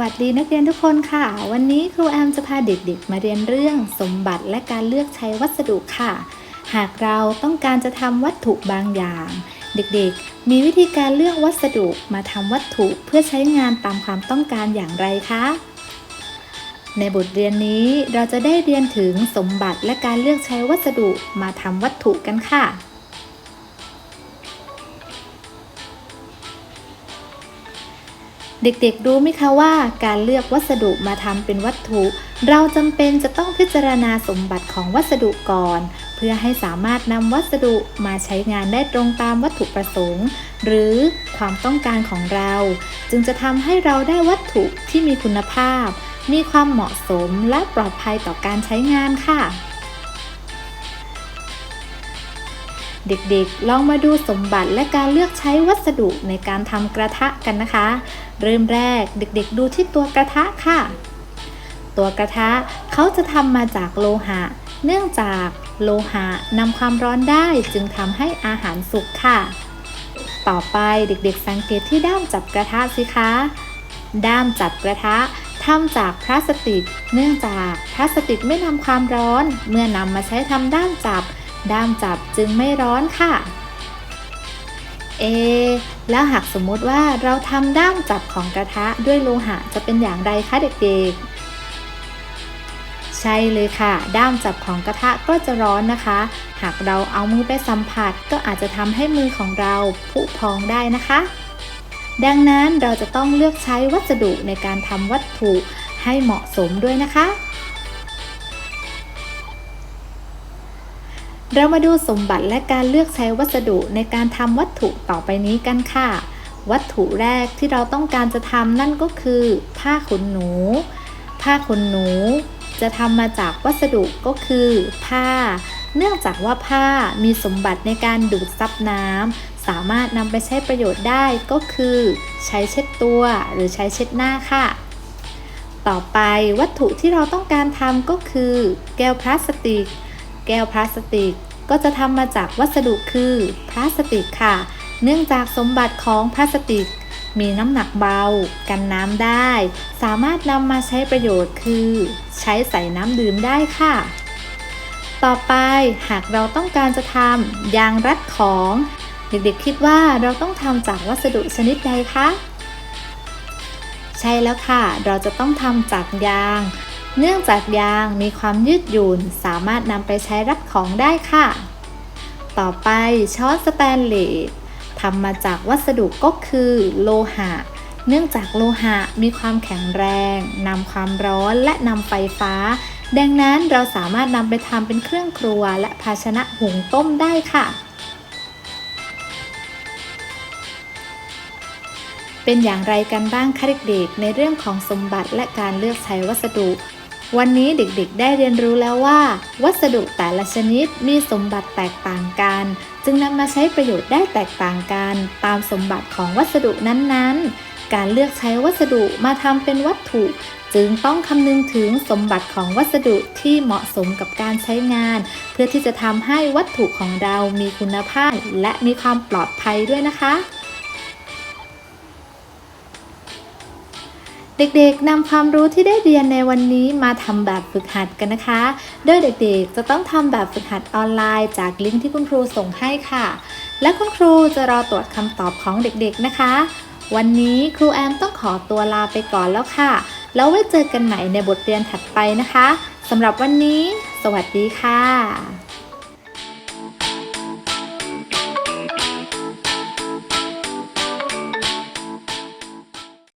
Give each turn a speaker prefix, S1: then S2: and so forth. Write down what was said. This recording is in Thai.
S1: วัสดีนักเรียนทุกคนค่ะ วันนี้ครูแอมจะพาเด็กๆ มาเรียนเรื่องสมบัติและการเลือกใช้วัสดุค่ะ หากเราต้องการจะทำวัตถุบางอย่าง เด็กๆ มีวิธีการเลือกวัสดุมาทำวัตถุเพื่อใช้งานตามความต้องการอย่างไรคะในบทเรียนนี้เราจะได้เรียนถึงสมบัติและการเลือกใช้วัสดุมาทำวัตถุกันค่ะ เด็กๆ รู้ไหมคะว่าการเลือกวัสดุมาทำเป็นวัตถุ เราจำเป็นจะต้องพิจารณาสมบัติของวัสดุก่อน เพื่อให้สามารถนำวัสดุมาใช้งานได้ตรงตามวัตถุประสงค์ หรือความต้องการของเรา จึงจะทำให้เราได้วัตถุที่มีคุณภาพ มีความเหมาะสมและปลอดภัยต่อการใช้งานค่ะ เด็กๆ ลองมาดูสมบัติและการเลือกใช้วัสดุในการทำกระทะกันนะคะ เริ่มแรกเด็กๆ ดูที่ตัวกระทะค่ะ ตัวกระทะเขาจะทำมาจากโลหะ เนื่องจากโลหะนำความร้อนได้จึงทำให้อาหารสุกค่ะ ต่อไปเด็กๆ สังเกตที่ด้ามจับกระทะสิคะ ด้ามจับกระทะทำจากพลาสติก เนื่องจากพลาสติกไม่นำความร้อน เมื่อนำมาใช้ทำด้ามจับ ด้ามจับจึงไม่ร้อนค่ะ เอ แล้วหากสมมติว่าเราทำด้ามจับของกระทะด้วยโลหะจะเป็นอย่างไรคะเด็กๆ ใช่เลยค่ะ ด้ามจับของกระทะก็จะร้อนนะคะ หากเราเอามือไปสัมผัสก็อาจจะทำให้มือของเราผุพองได้นะคะ ดังนั้นเราจะต้องเลือกใช้วัสดุในการทำวัตถุให้เหมาะสมด้วยนะคะ เรามาดูสมบัติและการเลือกใช้วัสดุในการทำวัตถุต่อไปนี้กันค่ะ วัตถุแรกที่เราต้องการจะทำนั่นก็คือ ผ้าขนหนู ผ้าขนหนู จะทำมาจากวัสดุก็คือ ผ้า เนื่องจากว่าผ้ามีสมบัติในการดูดซับน้ำสามารถนำไปใช้ประโยชน์ได้ก็คือ ใช้เช็ดตัวหรือใช้เช็ดหน้าค่ะ ต่อไปวัตถุที่เราต้องการทำก็คือ แก้วพลาสติก แก้วพลาสติกก็จะทำมาจากวัสดุคือพลาสติกค่ะ เนื่องจากสมบัติของพลาสติก มีน้ำหนักเบา กันน้ำได้ สามารถนำมาใช้ประโยชน์คือ ใช้ใส่น้ำดื่มได้ค่ะ ต่อไปหากเราต้องการจะทำยางรัดของ เด็กๆคิดว่าเราต้องทำจากวัสดุชนิดใดคะใช่แล้วค่ะ เราจะต้องทำจากยาง เนื่องจากยางมีความยืดหยุ่นสามารถนำไปใช้รัดของได้ค่ะ ต่อไปช้อนสแตนเลสทำมาจากวัสดุก็คือโลหะ เนื่องจากโลหะมีความแข็งแรงนำความร้อนและนำไฟฟ้า ดังนั้นเราสามารถนำไปทำเป็นเครื่องครัวและภาชนะหุงต้มได้ค่ะ เป็นอย่างไรกันบ้างคะเด็กๆในเรื่องของสมบัติและการเลือกใช้วัสดุ วันนี้เด็กๆ ได้เรียนรู้แล้วว่า วัสดุแต่ละชนิดมีสมบัติแตกต่างกัน จึงนำมาใช้ประโยชน์ได้แตกต่างกัน ตามสมบัติของวัสดุนั้นๆ การเลือกใช้วัสดุมาทำเป็นวัตถุ จึงต้องคำนึงถึงสมบัติของวัสดุที่เหมาะสมกับการใช้งาน เพื่อที่จะทำให้วัตถุของเรามีคุณภาพ และมีความปลอดภัยด้วยนะคะ เด็กๆนำความรู้ที่ได้เรียนในวันนี้มาทำแบบฝึกหัดกันนะคะ โดยเด็กๆ จะต้องทำแบบฝึกหัดออนไลน์ จากลิงก์ที่คุณครูส่งให้ค่ะ และคุณครูจะรอตรวจคำตอบของเด็กๆนะคะ วันนี้ครูแอมต้องขอตัวลาไปก่อนแล้วค่ะ แล้วไว้เจอกันใหม่ในบทเรียนถัดไปนะคะสำหรับวันนี้ สวัสดีค่ะ